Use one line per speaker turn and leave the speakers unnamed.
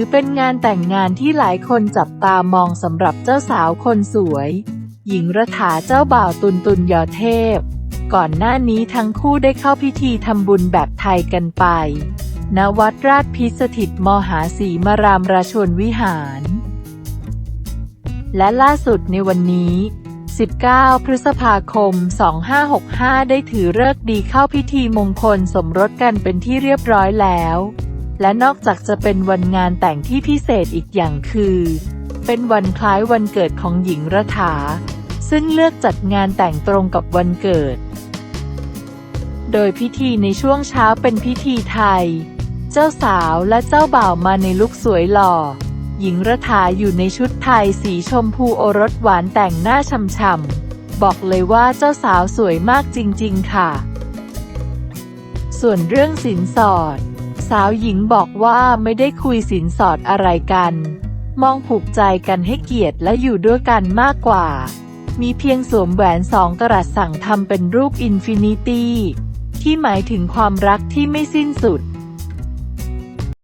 อเป็นงานแต่งงานที่หลายคนจับตามองสำหรับเจ้าสาวคนสวย หญิงรัฐาเจ้าบ่าวตุนตุนยอเทพ ก่อนหน้านี้ทั้งคู่ได้เข้าพิธีทำบุญแบบไทยกันไป ณ วัดราชพิสถิตมหาศีมารามราชนวิหาร และล่าสุดในวันนี้ 19 พฤษภาคม 2565 ได้ถือเลิกดีเข้าพิธีมงคลสมรสกันเป็นที่เรียบร้อยแล้ว และนอกจากจะเป็นวันงานแต่งที่พิเศษอีกอย่างคือ เป็นวันคล้ายวันเกิดของหญิงรัฐา ซึ่งเลือกจัดงานแต่งตรงกับวันเกิด โดยพิธีในช่วงเช้าเป็นพิธีไทย เจ้าสาวและเจ้าบ่าวมาในลุคสวยหล่อ หญิงรัฐาอยู่ในชุดไทยสีชมพูโอรสหวานแต่งหน้าช่ำๆ บอกเลยว่าเจ้าสาวสวยมากจริงๆค่ะ ส่วนเรื่องสินสอด สาวหญิงบอกว่าไม่ได้คุยสินสอดอะไรกัน มองผูกใจกันให้เกียรติและอยู่ด้วยกันมากกว่า มีเพียงสวมแหวนสองกรัตสั่งทำเป็นรูปอินฟินิตี้ที่หมายถึงความรักที่ไม่สิ้นสุด